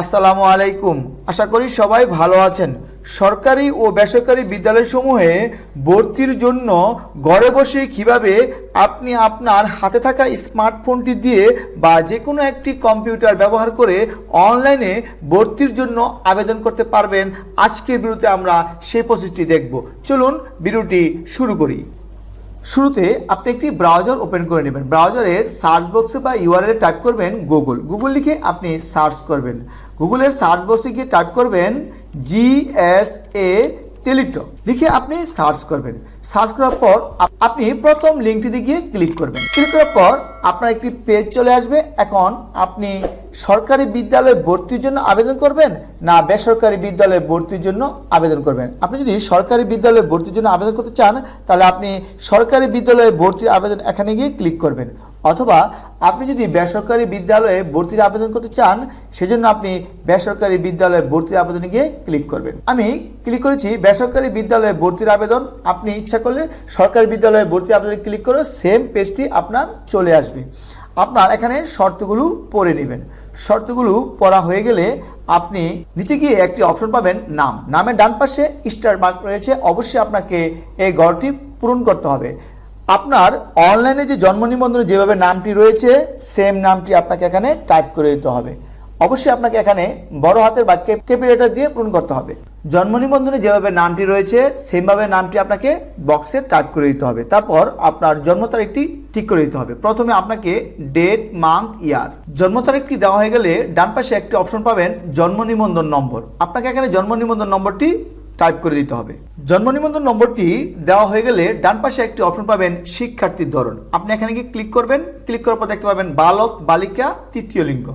আসসালামু আলাইকুম। আশা করি সবাই ভালো আছেন। সরকারি ও বেসরকারি বিদ্যালয়সমূহে ভর্তির জন্য ঘরে বসে কীভাবে আপনি আপনার হাতে থাকা স্মার্টফোনটি দিয়ে বা যে কোনো একটি কম্পিউটার ব্যবহার করে অনলাইনে ভর্তির জন্য আবেদন করতে পারবেন, আজকের ভিডিওতে আমরা সেই প্রসেসটি দেখব। চলুন ভিডিওটি শুরু করি। শুরুতে আপনি একটি ব্রাউজার ওপেন করে নেবেন। ব্রাউজারের সার্চ বক্সে বা ইউআরএল টাইপ করবেন গুগল গুগল লিখে আপনি সার্চ করবেন। গুগলের সার্চ বক্সে গিয়ে টাইপ করবেন জি এস এ টেলিটক লিখে আপনি সার্চ করবেন। সার্চ করার পর আপনি প্রথম লিঙ্কটিতে গিয়ে ক্লিক করবেন। ক্লিক করার পর আপনার একটি পেজ চলে আসবে। এখন আপনি সরকারি বিদ্যালয়ে ভর্তির জন্য আবেদন করবেন না বেসরকারি বিদ্যালয়ে ভর্তির জন্য আবেদন করবেন? আপনি যদি সরকারি বিদ্যালয়ে ভর্তির জন্য আবেদন করতে চান, তাহলে আপনি সরকারি বিদ্যালয়ে ভর্তির আবেদন এখানে গিয়ে ক্লিক করবেন। অথবা আপনি যদি বেসরকারি বিদ্যালয়ে ভর্তির আবেদন করতে চান, সেজন্য আপনি বেসরকারি বিদ্যালয়ে ভর্তির আবেদনে গিয়ে ক্লিক করবেন। আমি ক্লিক করেছি, বেসরকারি বিদ্যালয়ে ভর্তির আবেদন। আপনি ইচ্ছা করলে সরকারি বিদ্যালয়ে ভর্তির আবেদনে ক্লিক করে সেম পেজটি আপনার চলে আসবে। আপনার এখানে শর্তগুলো পড়ে নেবেন। শর্তগুলো পড়া হয়ে গেলে আপনি নিচে গিয়ে একটি অপশন পাবেন নাম। নামের ডান পাশে স্টার মার্ক রয়েছে, অবশ্যই আপনাকে এই গড়টি পূরণ করতে হবে। আপনার অনলাইনে যে জন্ম নিবন্ধনে যেভাবে নামটি রয়েছে সেম নামটি আপনাকে এখানে টাইপ করে দিতে হবে। অবশ্যই আপনাকে এখানে বড় হাতের বা ক্যাপিটাল দিয়ে পূরণ করতে হবে। জন্ম নিবন্ধনে যেভাবে নামটি রয়েছে, সেমভাবে নামটি আপনাকে বক্সে টাইপ করে দিতে হবে। তারপর আপনার জন্ম তারিখটি ঠিক করে দিতে হবে। প্রথমে আপনাকে ডেট মান্থ ইয়ার জন্ম তারিখটি দেওয়া হয়ে গেলে ডান পাশে একটি অপশন পাবেন জন্ম নিবন্ধন নম্বর। আপনাকে এখানে জন্ম নিবন্ধন নম্বরটি টাইপ করে দিতে হবে। জন্ম নিবন্ধন নম্বরটি দেওয়া হয়ে গেলে ডান পাশে একটি অপশন পাবেন শিক্ষার্থীর ধরন। আপনি এখানে গিয়ে ক্লিক করবেন। ক্লিক করার পর দেখতে পাবেন বালক, বালিকা, তৃতীয় লিঙ্গ।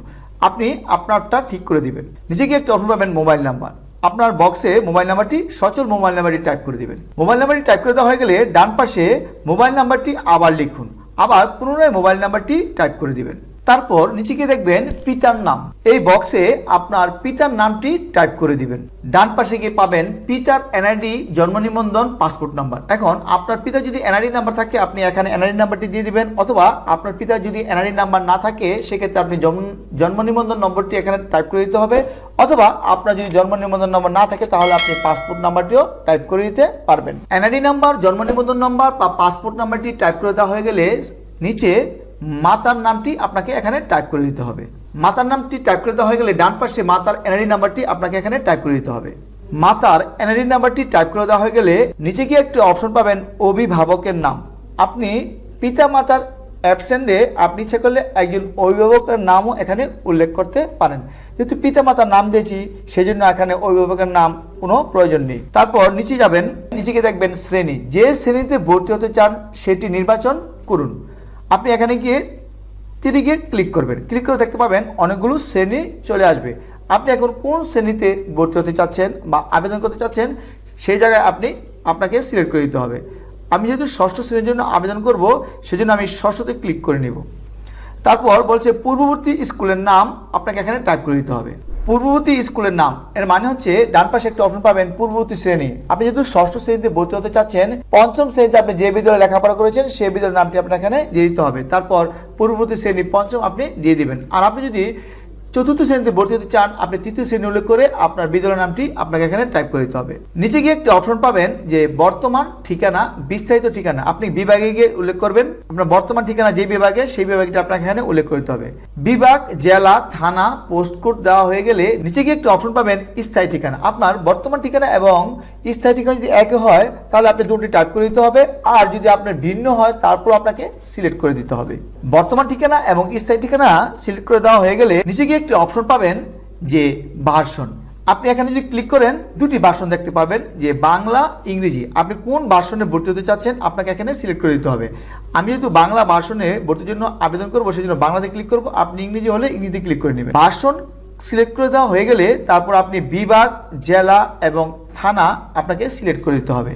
আপনি আপনারটা ঠিক করে দিবেন। গিয়ে একটি অপশন পাবেন মোবাইল নাম্বার আপনার বক্সে মোবাইল নাম্বারটি, সচল মোবাইল নাম্বারটি টাইপ করে দেবেন। মোবাইল নাম্বারটি টাইপ করে দেওয়া হয়ে গেলে ডান পাশে মোবাইল নাম্বারটি আবার লিখুন। আবার পুনরায় মোবাইল নাম্বারটি টাইপ করে দিবেন। তারপর নিচে গিয়ে দেখবেন পিতার নাম। এই বক্সে আপনার পিতার নামটি টাইপ করে দিবেন। ডান পাশে গিয়ে পাবেন পিতার এনআইডি জন্ম নিবন্ধন পাসপোর্ট নাম্বার এখন আপনার পিতা যদি এনআইডি নাম্বার থাকে, আপনি এখানে এনআইডি নাম্বারটি দিয়ে দিবেন, অথবা আপনার পিতার যদি এনআইডি নাম্বার না থাকে, সেক্ষেত্রে আপনি জন্ম নিবন্ধন নম্বরটি এখানে টাইপ করে দিতে হবে, অথবা আপনার যদি জন্ম নিবন্ধন নম্বর না থাকে, তাহলে আপনি পাসপোর্ট নাম্বারটিও টাইপ করে দিতে পারবেন। এনআইডি নাম্বার জন্ম নিবন্ধন নম্বর বা পাসপোর্ট নাম্বারটি টাইপ করে দেওয়া হয়ে গেলে নিচে মাতার নামটি আপনাকে এখানে টাইপ করে দিতে হবে। মাতার নামটি টাইপ করে দেওয়া হয়ে গেলে ডান পাশে মাতার এনআরই নাম্বারটি আপনাকে এখানে টাইপ করে দিতে হবে। মাতার এনআরই নাম্বারটি টাইপ করে দেওয়া হয়ে গেলে নিচে গিয়ে একটি অপশন পাবেন অভিভাবকের নাম। আপনি পিতা মাতার অ্যাবসেন্টে আপনি ইচ্ছা করলে একজন অভিভাবকের নামও এখানে উল্লেখ করতে পারেন। যেহেতু পিতা মাতার নাম দিয়েছি সেই জন্য এখানে অভিভাবকের নাম কোনো প্রয়োজন নেই। তারপর নিচে যাবেন, নিচে গিয়ে দেখবেন শ্রেণি। যে শ্রেণীতে ভর্তি হতে চান, সেটি নির্বাচন করুন। আপনি এখানে গিয়ে তিনি গিয়ে ক্লিক করবেন। ক্লিক করে দেখতে পাবেন অনেকগুলো শ্রেণি চলে আসবে। আপনি এখন কোন শ্রেণীতে ভর্তি হতে চাচ্ছেন বা আবেদন করতে চাচ্ছেন, সেই জায়গায় আপনি আপনাকে সিলেক্ট করে দিতে হবে। আমি যেহেতু ষষ্ঠ শ্রেণির জন্য আবেদন করব, সেজন্য আমি ষষ্ঠতে ক্লিক করে নেব। তারপর বলছে, পূর্ববর্তী স্কুলের নাম আপনাকে এখানে টাইপ করে দিতে হবে। পূর্ববর্তী স্কুলের নাম। এর মানে হচ্ছে ডান পাশে একটা অপশন পাবেন পূর্ববর্তী শ্রেণি। আপনি যেহেতু ষষ্ঠ শ্রেণীতে ভর্তি হতে চাচ্ছেন, পঞ্চম শ্রেণীতে আপনি যে বিদ্যালয়ে লেখাপড়া করেছেন, সেই বিদ্যালয়ের নামটি আপনার এখানে দিয়ে দিতে হবে। তারপর পূর্ববর্তী শ্রেণি পঞ্চম আপনি দিয়ে দিবেন। আর আপনি যদি চতুর্থ শ্রেণীতে ভর্তি হতে চান, আপনি তৃতীয় শ্রেণি উল্লেখ করে আপনার বিদ্যালয় নামটি আপনাকে এখানে টাইপ করে দিতে হবে। নিচে গিয়ে একটি অপশন পাবেন যে বর্তমান ঠিকানা, বিস্তারিত ঠিকানা। আপনি বিভাগে গিয়ে উল্লেখ করবেন, আপনার বর্তমান ঠিকানা যে বিভাগে, সেই বিভাগটি আপনাকে এখানে উল্লেখ করতে হবে। বিভাগ, জেলা, থানা পোস্ট কোড দেওয়া হয়ে গেলে নিচে গিয়ে একটি অপশন পাবেন স্থায়ী ঠিকানা। আপনার বর্তমান ঠিকানা এবং স্থায়ী ঠিকানা যদি একই হয়, তাহলে আপনি দুটি টাইপ করে দিতে হবে। আর যদি আপনার ভিন্ন হয় তারপর আপনাকে সিলেক্ট করে দিতে হবে। বর্তমান ঠিকানা এবং স্থায়ী ঠিকানা সিলেক্ট করে দেওয়া হয়ে গেলে নিচে গিয়ে একটি অপশন পাবেন যে ভার্সন। আপনি এখানে যদি ক্লিক করেন, দুটি ভার্সন দেখতে পাবেন, যে বাংলা, ইংরেজি। আপনি কোন ভার্সনে ভর্তি হতে চাচ্ছেন, আপনাকে এখানে সিলেক্ট করে দিতে হবে। আমি যেহেতু বাংলা ভার্সনে ভর্তির জন্য আবেদন করব, সেই জন্য বাংলাতে ক্লিক করব। আপনি ইংরেজি হলে ইংরেজিতে ক্লিক করে নেবেন। ভার্সন সিলেক্ট করে দেওয়া হয়ে গেলে তারপর আপনি বিভাগ, জেলা এবং থানা আপনাকে সিলেক্ট করে দিতে হবে।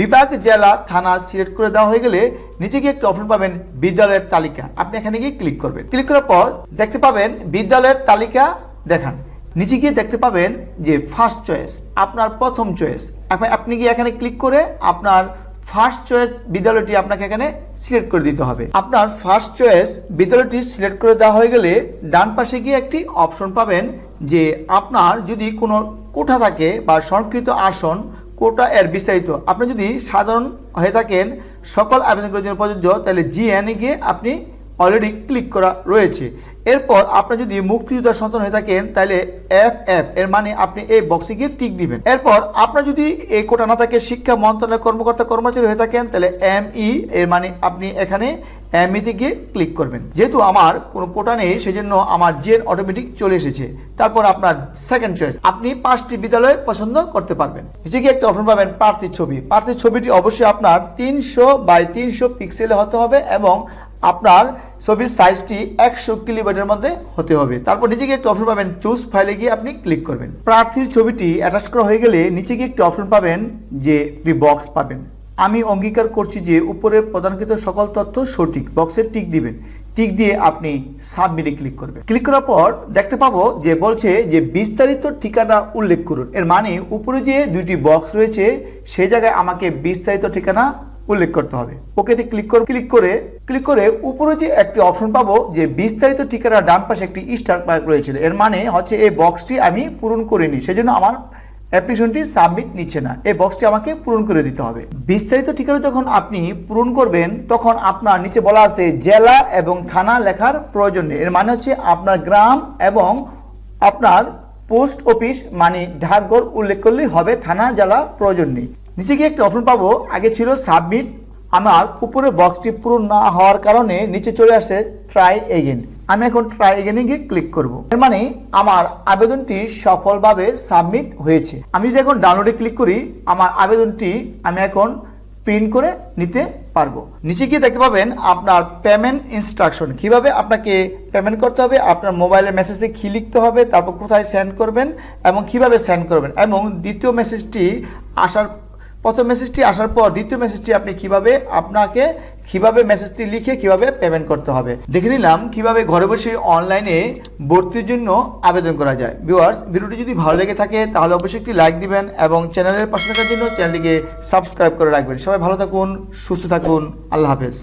বিভাগ, জেলা, থানা সিলেক্ট করে দেওয়া হয়ে গেলে নিচে গিয়ে একটি অপশন পাবেন বিদ্যালয়ের তালিকা। আপনি এখানে গিয়ে ক্লিক করবেন। ক্লিক করার পর দেখতে পাবেন বিদ্যালয়ের তালিকা দেখান। নিচে গিয়ে দেখতে পাবেন যে ফার্স্ট চয়েস আপনার প্রথম চয়েস এখন আপনি গিয়ে এখানে ক্লিক করে আপনার ফার্স্ট চয়েস বিদ্যালয়টি আপনাকে এখানে সিলেক্ট করে দিতে হবে। আপনার ফার্স্ট চয়েস বিদ্যালয়টি সিলেক্ট করে দেওয়া হয়ে গেলে ডান পাশে গিয়ে একটি অপশন পাবেন যে আপনার যদি কোনো কোঠা থাকে বা সংরক্ষিত আসন কোটা এর বিস্তারিত। আপনি যদি সাধারণ হয়ে থাকেন, সকল আবেদন করার জন্য প্রযোজ্য, তাহলে জিএনএ গিয়ে আপনি অলরেডি ক্লিক করা রয়েছে। এরপর আপনি যদি মুক্তিযোদ্ধার সন্তান হয়ে থাকেন, তাহলে এফ এফ এর মানে আপনি এই বক্সে গিয়ে টিক দিবেন। এরপর আপনার যদি এই কোটা না থাকে, শিক্ষা মন্ত্রণালয়ের কর্মকর্তা, কর্মচারী হয়ে থাকেন, তাহলে এম ই এর মানে আপনি এখানে এম ইতে গিয়ে ক্লিক করবেন। যেহেতু আমার কোনো কোটা নেই, সেজন্য আমার জেন অটোমেটিক চলে এসেছে। তারপর আপনার সেকেন্ড চয়েস আপনি পাঁচটি বিদ্যালয় পছন্দ করতে পারবেন। নিচে গিয়ে একটা অপশন পাবেন, প্রার্থীর ছবি। প্রার্থীর ছবিটি অবশ্যই আপনার তিনশো বাই তিনশো পিক্সেলে হতে হবে এবং আপনার ছবির সাইজটি একশো কিলোমিটারের মধ্যে হতে হবে। তারপর নিচে গিয়ে একটা অপশন পাবেন চুজ ফাইলে গিয়ে আপনি ক্লিক করবেন। প্রার্থীর ছবিটি অ্যাটাচ করা হয়ে গেলে নিচে গিয়ে একটি অপশন পাবেন যে একটি বক্স পাবেন। আমি অঙ্গীকার করছি যে উপরের প্রদানকৃত সকল তথ্য সঠিক বক্সে টিক দিবেন। টিক দিয়ে আপনি সাবমিটে ক্লিক করবেন। ক্লিক করার পর দেখতে পাবো যে বলছে যে বিস্তারিত ঠিকানা উল্লেখ করুন। এর মানে উপরে যে দুইটি বক্স রয়েছে সেই জায়গায় আমাকে বিস্তারিত ঠিকানা উল্লেখ করতে হবে। ওকেতে ক্লিক করে ক্লিক করে ক্লিক করে উপরে যে একটি অপশন পাবো, যে বিস্তারিত ঠিকানা ডান পাশে একটি স্টার মার্ক রয়েছিল। এর মানে হচ্ছে এই বক্সটি আমি পূরণ করিনি, সেজন্য আমার অ্যাপ্লিকেশনটি সাবমিট নিচ্ছে না। এই বক্সটি আমাকে পূরণ করে দিতে হবে। বিস্তারিত ঠিকানা যখন আপনি পূরণ করবেন, তখন আপনার নিচে বলা আছে জেলা এবং থানা লেখার প্রয়োজন নেই। এর মানে হচ্ছে আপনার গ্রাম এবং আপনার পোস্ট অফিস মানে ডাকঘর উল্লেখ করলেই হবে, থানা, জেলা প্রয়োজন নেই। নিচে গিয়ে একটা অপশন পাবো। আগে ছিল সাবমিট আমার উপরে বক্সটি পূরণ না হওয়ার কারণে নিচে চলে আসে ট্রাই এগেন আমি এখন ট্রাই এগেনে গিয়ে ক্লিক করব। এর মানে আমার আবেদনটি সফলভাবে সাবমিট হয়েছে। আমি যদি এখন ডাউনলোডে ক্লিক করি, আমার আবেদনটি আমি এখন প্রিন্ট করে নিতে পারব। নিচে গিয়ে দেখতে পাবেন আপনার পেমেন্ট ইনস্ট্রাকশন কীভাবে আপনাকে পেমেন্ট করতে হবে? আপনার মোবাইলের মেসেজে কী লিখতে হবে? তারপর কোথায় সেন্ড করবেন? এবং কীভাবে সেন্ড করবেন? এবং দ্বিতীয় মেসেজটি আসার প্রথম মেসেজটি আসার পর দ্বিতীয় মেসেজটি আপনি কীভাবে আপনাকে, কীভাবে মেসেজটি লিখে কীভাবে পেমেন্ট করতে হবে? দেখে নিলাম কীভাবে ঘরে বসে অনলাইনে ভর্তির জন্য আবেদন করা যায়। ভিউয়ার্স ভিডিওটি যদি ভালো লেগে থাকে, তাহলে অবশ্যই একটি লাইক দিবেন এবং চ্যানেলের পাশে থাকার জন্য চ্যানেলটিকে সাবস্ক্রাইব করে রাখবেন। সবাই ভালো থাকুন, সুস্থ থাকুন, আল্লাহ হাফেজ।